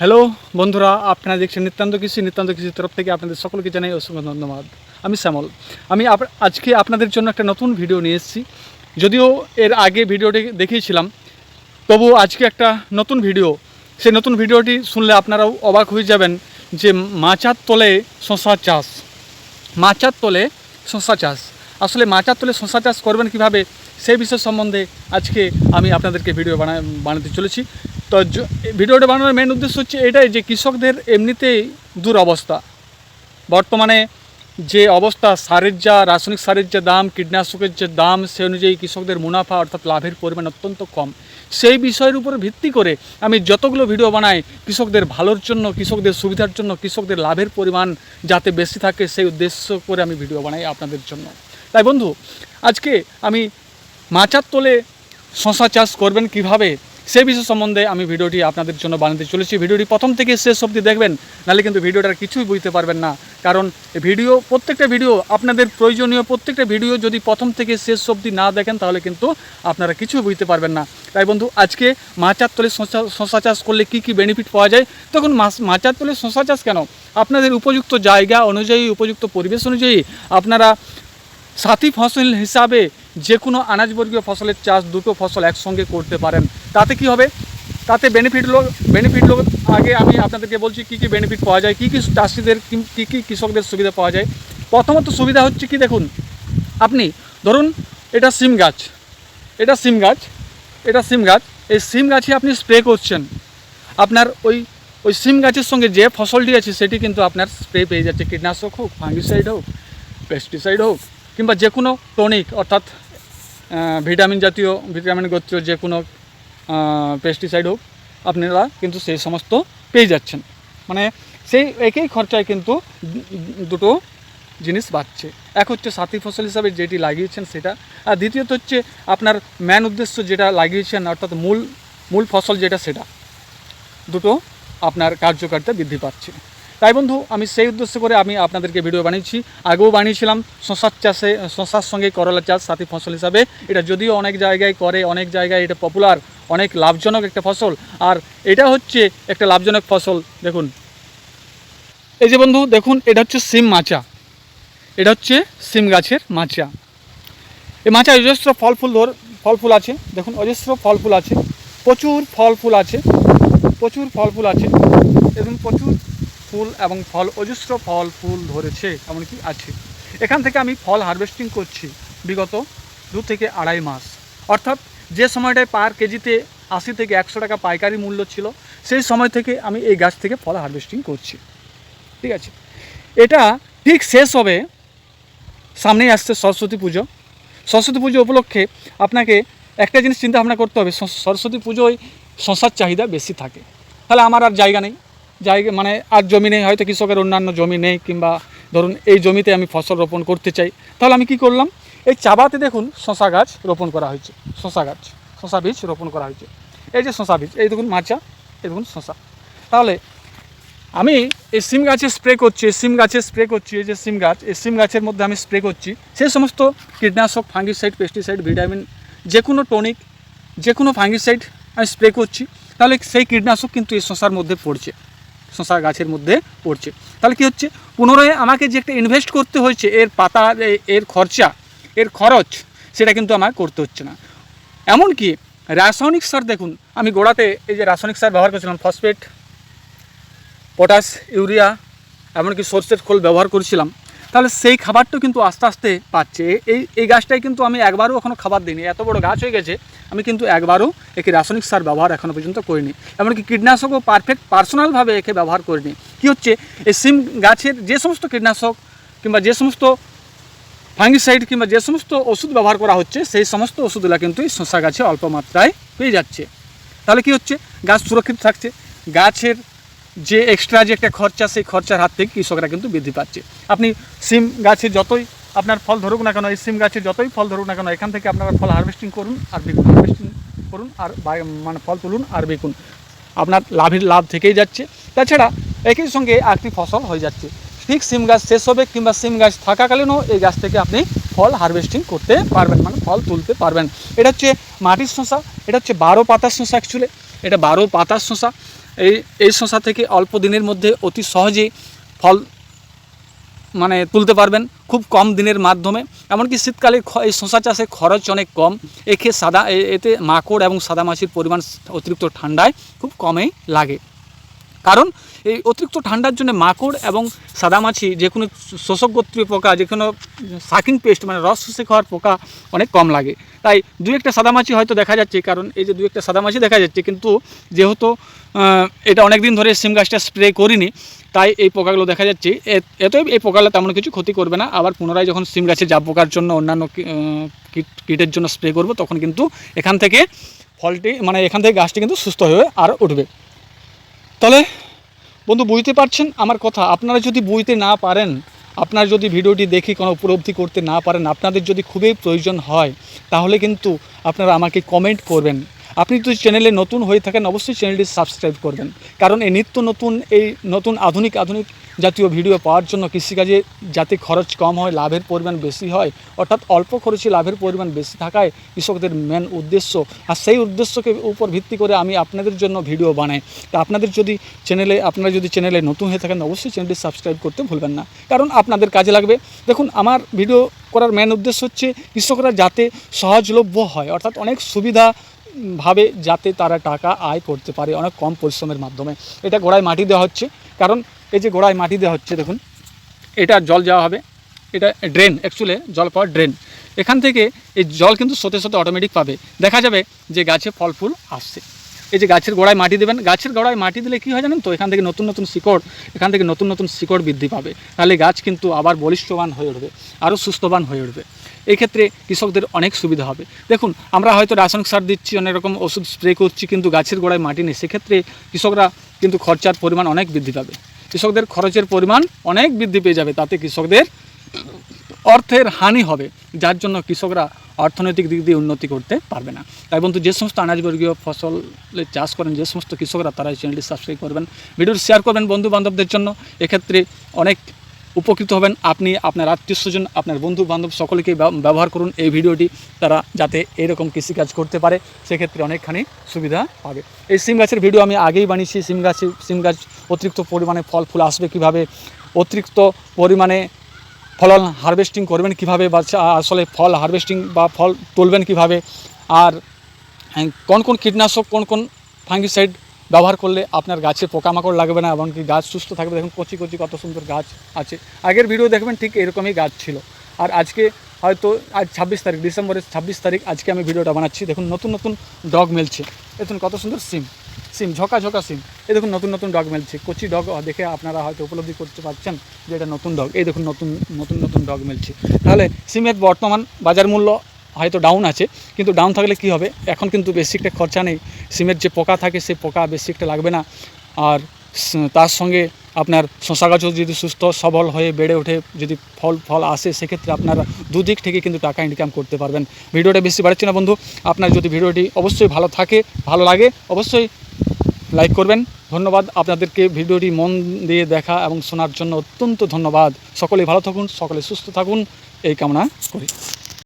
Hello বন্ধুরা, আপনারা দেখছেন নিত্যান্ত কৃষি, নিত্যান্ত কৃষির তরফ থেকে আপনাদের সকলকে জানাই অসংখ্য ধন্যবাদ। আমি শ্যামল। আমি আজকে আপনাদের জন্য একটা নতুন ভিডিও নিয়ে এসেছি। যদিও এর আগে ভিডিওটি দেখিয়েছিলাম, তবু আজকে একটা নতুন ভিডিও। সেই নতুন ভিডিওটি শুনলে আপনারাও অবাক হয়ে যাবেন যে মাচার তলে শশা চাষ। মাচার তলে শশা চাষ। আসলে মাচার তলে শশা চাষ করবেন কীভাবে সেই বিষয় সম্বন্ধে আজকে আমি আপনাদেরকে ভিডিও বানা বানাতে চলেছি। তো ভিডিওটা বানানোর মেন উদ্দেশ্য হচ্ছে এটাই যে কৃষকদের এমনিতেই দুরবস্থা। বর্তমানে যে অবস্থা, সারের যা, রাসায়নিক সারের যে দাম, কীটনাশকের যে দাম, সে অনুযায়ী কৃষকদের মুনাফা অর্থাৎ লাভের পরিমাণ অত্যন্ত কম। সেই বিষয়ের উপর ভিত্তি করে আমি যতগুলো ভিডিও বানাই, কৃষকদের ভালোর জন্য, কৃষকদের সুবিধার জন্য, কৃষকদের লাভের পরিমাণ যাতে বেশি থাকে, সেই উদ্দেশ্য করে আমি ভিডিও বানাই আপনাদের জন্য। তাই বন্ধু, আজকে আমি মাচার তোলে শশা চাষ করবেন কীভাবে? সে বিষয় সম্বন্ধে আমি ভিডিওটি আপনাদের জন্য বানাতে চলেছি। ভিডিওটি প্রথম থেকে শেষ অবধি দেখবেন, নাহলে কিন্তু ভিডিওটার কিছুই বুঝতে পারবেন না। কারণ ভিডিও, প্রত্যেকটা ভিডিও, আপনাদের প্রয়োজনীয় প্রত্যেকটা ভিডিও যদি প্রথম থেকে শেষ অবধি না দেখেন, তাহলে কিন্তু আপনারা কিছুই বুঝতে পারবেন না। তাই বন্ধু, আজকে মাচার তলে শশা চাষ করলে কি কি বেনিফিট পাওয়া যায়? তখন মাচার তলে শশা চাষ কেন? আপনাদের উপযুক্ত জায়গা অনুযায়ী, উপযুক্ত পরিবেশ অনুযায়ী আপনারা সাথী ফসল হিসাবে যে কোনো আনাজবর্গীয় ফসলের চাষ দুটো ফসল একসঙ্গে করতে পারেন। তাতে কি হবে? তাতে বেনিফিট লোক বেনিফিট লোক, আগে আমি আপনাদেরকে বলছি কী কী বেনিফিট পাওয়া যায়, কী কী চাষিদের, কি- কী কৃষকদের সুবিধা পাওয়া যায়। প্রথমত সুবিধা হচ্ছে কি দেখুন, আপনি ধরুন এটা সিম গাছ, এটা সিম গাছ, এটা সিম গাছ, এই সিম গাছে আপনি স্প্রে করছেন। আপনার ওই ওই সিম গাছের সঙ্গে যে ফসলটি আছে, সেটি কিন্তু আপনার স্প্রে পেয়ে যাচ্ছে, কীটনাশক হোক ফাঙ্গিসাইড হোক পেস্টিসাইড হোক, কিংবা যে কোনো টনিক অর্থাৎ ভিটামিন জাতীয় ভিটামিন গোত্রীয় যে কোনো পেস্টিসাইড হোক, আপনারা কিন্তু সেই সমস্ত পেয়ে যাচ্ছেন। মানে সেই একই খরচায় কিন্তু দুটো জিনিস বাড়ছে। এক হচ্ছে সাথী ফসল হিসাবে যেটি লাগিয়েছেন সেটা, আর দ্বিতীয়ত হচ্ছে আপনার ম্যান উদ্দেশ্য যেটা লাগিয়েছেন, অর্থাৎ মূল মূল ফসল যেটা সেটা। দুটো আপনার কার্যকারিতা বৃদ্ধি পাচ্ছে। তাই বন্ধু, আমি সেই উদ্দেশ্য করে আমি আপনাদেরকে ভিডিও বানিয়েছি। আগেও বানিয়েছিলাম শশার চাষে, শশার সঙ্গে করলা চাষ সাথী ফসল হিসাবে। এটা যদিও অনেক জায়গায় করে, অনেক জায়গায় এটা পপুলার অনেক লাভজনক একটা ফসল। আর এটা হচ্ছে একটা লাভজনক ফসল, দেখুন। এই যে বন্ধু, দেখুন, এটা হচ্ছে সিম মাচা। এটা হচ্ছে সিম গাছের মাচা। এই মাচা অজস্র ফল ফুল ধর, ফল ফুল আছে। দেখুন, অজস্র ফল ফুল আছে। প্রচুর ফল ফুল আছে। প্রচুর ফল ফুল আছে। এবং প্রচুর ফুল এবং ফল, অজস্র ফল ফুল ধরেছে, এমনকি আছে। এখান থেকে আমি ফল হারভেস্টিং করছি বিগত দু থেকে আড়াই মাস। অর্থাৎ যে সময়টায় পার কেজিতে আশি থেকে একশো টাকা পাইকারি মূল্য ছিল, সেই সময় থেকে আমি এই গাছ থেকে ফল হারভেস্টিং করছি। ঠিক আছে? এটা ঠিক শেষ হবে, সামনেই আসছে সরস্বতী পুজো। সরস্বতী পুজো উপলক্ষে আপনাকে একটা জিনিস চিন্তা ভাবনা করতে হবে, সর- সরস্বতী পুজোয় শশার চাহিদা বেশি থাকে। তাহলে আমার আর জায়গা নেই। জায়গা মানে আর জমি নেই, হয়তো কৃষকের অন্যান্য জমি নেই, কিংবা ধরুন এই জমিতে আমি ফসল রোপণ করতে চাই। তাহলে আমি কি করলাম? এই চাবাতে দেখুন শশা গাছ রোপণ করা হয়েছে শশা গাছ শশা বীজ রোপণ করা হয়েছে। এই যে শশা বীজ, এই দেখুন মাচা, এই দেখুন শশা তাহলে আমি এই সিম গাছে স্প্রে করছি, এই সিম গাছে স্প্রে করছি, এই যে সিম গাছ, এই সিম গাছের মধ্যে আমি স্প্রে করছি। সেই সমস্ত কীটনাশক ফাঙ্গিসাইড পেস্টিসাইড ভিটামিন যে কোনো টনিক যে কোনো ফাঙ্গিসাইড আমি স্প্রে করছি। তাহলে সেই কীটনাশক কিন্তু এই শশার মধ্যে পড়ছে শশা গাছের মধ্যে পড়ছে। তাহলে কি হচ্ছে? পুনরায় আমাকে যে একটা ইনভেস্ট করতে হয়েছে, এর পাতা এর খরচা এর খরচ, সেটা কিন্তু আমার করতে হচ্ছে না। এমনকি রাসায়নিক সার দেখুন, আমি গোড়াতে এই যে রাসায়নিক সার ব্যবহার করেছিলাম, ফসফেট, পটাশ, ইউরিয়া, এমনকি সর্ষের খোল ব্যবহার করেছিলাম, তাহলে সেই খাবারটাও কিন্তু আস্তে আস্তে পাচ্ছে। এই এই গাছটাই কিন্তু আমি একবারও এখনও খাবার দিইনি। এত বড় গাছ হয়ে গেছে, আমি কিন্তু একবারও একে রাসায়নিক সার ব্যবহার এখনও পর্যন্ত করিনি। এমনকি কীটনাশকও পারফেক্ট পার্সোনালভাবে একে ব্যবহার করিনি। কী হচ্ছে, এই সিম গাছের যে সমস্ত কীটনাশক কিংবা যে সমস্ত ফাঙ্গিসাইড কিংবা যে সমস্ত ওষুধ ব্যবহার করা হচ্ছে, সেই সমস্ত ওষুধগুলো কিন্তু এই শশা গাছে অল্প মাত্রায় পেয়ে যাচ্ছে। তাহলে কি হচ্ছে? গাছ সুরক্ষিত থাকছে। গাছের যে এক্সট্রা যে একটা খরচা, সেই খরচার হাত থেকে কৃষকরা কিন্তু বৃদ্ধি পাচ্ছে। আপনি সিম গাছে যতই আপনার ফল ধরুক না কেন, এই সিম গাছে যতই ফল ধরুক না কেন, এখান থেকে আপনারা ফল হারভেস্টিং করুন আর বিকুন হারভেস্টিং করুন আর মানে ফল তুলুন আর বিকুন। আপনার লাভের লাভ থেকেই যাচ্ছে। তাছাড়া একই সঙ্গে একটি ফসল হয়ে যাচ্ছে। ঠিক সিম গাছ শেষ হবে কিংবা সিম গাছ থাকাকালীনও এই গাছ থেকে আপনি ফল হারভেস্টিং করতে পারবেন মানে ফল তুলতে পারবেন। এটা হচ্ছে মাটির শশা এটা হচ্ছে বারো পাতার শশা অ্যাকচুয়ালি এটা বারো পাতার শশা এই এই শশা থেকে অল্প দিনের মধ্যে অতি সহজেই ফল মানে তুলতে পারবেন খুব কম দিনের মাধ্যমে। এমনকি শীতকালে এই শশা চাষে খরচ অনেক কম। একে সাদা এতে মাকড় এবং সাদামাছির পরিমাণ অতিরিক্ত ঠান্ডায় খুব কমেই লাগে। কারণ এই অতিরিক্ত ঠান্ডার জন্য মাকড় এবং সাদামাছি যে কোনো শোষক গোত্রীয় পোকা, যে কোনো সাকিং পেস্ট মানে রস শুষে খাওয়ার পোকা অনেক কম লাগে। তাই দু একটা সাদামাছি হয়তো দেখা যাচ্ছে, কারণ এই যে দু একটা সাদামাছি দেখা যাচ্ছে, কিন্তু যেহেতু এটা অনেক দিন ধরে সিম গাছটা স্প্রে করিনি, তাই এই পোকাগুলো দেখা যাচ্ছে। এতই এই পোকাগুলো তেমন কিছু ক্ষতি করবে না। আবার পুনরায় যখন সিম গাছে জাপ পোকার জন্য অন্যান্য কীটের জন্য স্প্রে করব, তখন কিন্তু এখান থেকে ফলটি মানে এখান থেকে গাছটি কিন্তু সুস্থ হয়ে আর উঠবে। তাহলে, বন্ধু, বুঝতে পারছেন আমার কথা? আপনারা যদি বুঝতে না পারেন, আপনারা যদি ভিডিওটি দেখে কোনো উপলব্ধি করতে না পারেন, আপনাদের যদি খুবই প্রয়োজন হয়, তাহলে কিন্তু আপনারা আমাকে কমেন্ট করবেন। আপনি যদি চ্যানেলে নতুন হয়ে থাকেন, অবশ্যই চ্যানেলটি সাবস্ক্রাইব করবেন। কারণ এই নিত্য নতুন, এই নতুন আধুনিক আধুনিক জাতীয় ভিডিও পাওয়ার জন্য কৃষিকাজে যাতে খরচ কম হয়, লাভের পরিমাণ বেশি হয়, অর্থাৎ অল্প খরচে লাভের পরিমাণ বেশি থাকায় কৃষকদের মেন উদ্দেশ্য। আর সেই উদ্দেশ্যকে উপর ভিত্তি করে আমি আপনাদের জন্য ভিডিও বানাই। তা আপনাদের যদি চ্যানেলে, আপনারা যদি চ্যানেলে নতুন হয়ে থাকেন, অবশ্যই চ্যানেলটি সাবস্ক্রাইব করতে ভুলবেন না। কারণ আপনাদের কাজে লাগবে। দেখুন, আমার ভিডিও করার মেন উদ্দেশ্য হচ্ছে কৃষকরা যাতে সহজলভ্য হয়, অর্থাৎ অনেক সুবিধা ভাবে যাতে তারা টাকা আয় করতে পারে অনেক কম পরিশ্রমের মাধ্যমে। এটা গোড়ায় মাটি দেওয়া হচ্ছে। কারণ এই যে গোড়ায় মাটি দেওয়া হচ্ছে, দেখুন, এটা জল যাওয়া হবে। এটা ড্রেন অ্যাকচুয়ালি জল পাওয়ার ড্রেন এখান থেকে এই জল কিন্তু সতে সতে অটোমেটিক পাবে। দেখা যাবে যে গাছে ফল ফুল আসছে। এই যে গাছের গোড়ায় মাটি দেবেন, গাছের গোড়ায় মাটি দিলে কী হয় জানেন তো? এখান থেকে নতুন নতুন শিকড়, এখান থেকে নতুন নতুন শিকড় বৃদ্ধি পাবে। তাহলে গাছ কিন্তু আবার বলিষ্ঠবান হয়ে উঠবে, আরও সুস্থবান হয়ে উঠবে। এই ক্ষেত্রে কৃষকদের অনেক সুবিধা হবে। দেখুন, আমরা হয়তো রাসায়নিক সার দিচ্ছি, অনেক রকম ওষুধ স্প্রে করছি, কিন্তু গাছের গোড়ায় মাটি নেই। সেক্ষেত্রে কৃষকরা কিন্তু খরচার পরিমাণ অনেক বৃদ্ধি পাবে। কৃষকদের খরচের পরিমাণ অনেক বৃদ্ধি পেয়ে যাবে, তাতে কৃষকদের অর্থের হানি হবে, যার জন্য কৃষকরা অর্থনৈতিক দিক দিয়ে উন্নতি করতে পারবে না। তাই বন্ধু, যে সমস্ত আনাজবর্গীয় ফসলের চাষ করেন, যে সমস্ত কৃষকরা তারা এই চ্যানেলটি সাবস্ক্রাইব করবেন। ভিডিওটি শেয়ার করবেন বন্ধু বান্ধবদের জন্য। এক্ষেত্রে অনেক উপকৃত হবেন আপনি, আপনার আত্মীয় স্বজন, আপনার বন্ধু বান্ধব সকলকে ব্যবহার করুন। এই ভিডিওটি তারা যাতে এরকম কৃষিকাজ করতে পারে, সেক্ষেত্রে অনেকখানি সুবিধা পাবে। এই সিম গাছের ভিডিও আমি আগেই বানিয়েছি। সিম গাছে, সিম গাছ অতিরিক্ত পরিমাণে ফল, ফুল আসবে কীভাবে? অতিরিক্ত পরিমাণে ফলন হারভেস্টিং করবেন কীভাবে বা আসলে ফল হারভেস্টিং বা ফল তুলবেন কীভাবে? আর হ্যাঁ, কোন কোন কীটনাশক কোন কোন ফাঙ্গিসাইড ব্যবহার করলে আপনার গাছে পোকামাকড় লাগবে না এমনকি গাছ সুস্থ থাকবে? দেখুন কচি কচি কত সুন্দর গাছ আছে। আগের ভিডিও দেখবেন ঠিক এরকমই গাছ ছিল। আর আজকে হয়তো আজ ছাব্বিশ তারিখ ডিসেম্বরের ছাব্বিশ তারিখ আজকে আমি ভিডিওটা বানাচ্ছি। দেখুন নতুন নতুন ডগ মেলছে। দেখুন কত সুন্দর সিম। সিম, ঝকা ঝকা সিম। এই দেখুন, নতুন নতুন ডগ মেলছে। কচি ডগ দেখে আপনারা হয়তো উপলব্ধি করতে পারছেন যে এটা নতুন ডগ এই দেখুন, নতুন নতুন নতুন ডগ মেলছে। তাহলে সিমের বর্তমান বাজার মূল্য হয়তো ডাউন আছে, কিন্তু ডাউন থাকলে কি হবে? এখন কিন্তু বেশি একটা খরচা নেই। সিমের যে পোকা থাকে, সেই পোকা বেশি একটা লাগবে না। আর তার সঙ্গে আপনার শশা গাছও যদি সুস্থ, সবল হয়ে বেড়ে ওঠে, যদি ফল ফল আসে, সেক্ষেত্রে আপনারা দুদিক থেকে কিন্তু টাকা ইনকাম করতে পারবেন। ভিডিওটা বেশি বাড়াচ্ছি না, বন্ধু। আপনার যদি ভিডিওটি অবশ্যই ভালো থাকে, ভালো লাগে, অবশ্যই লাইক করবেন। ধন্যবাদ। আপনাদেরকে ভিডিওটি মন দিয়ে দেখা এবং শোনার জন্য অত্যন্ত ধন্যবাদ। সকলে ভালো থাকুন, সকলে সুস্থ থাকুন। এই কামনা করি।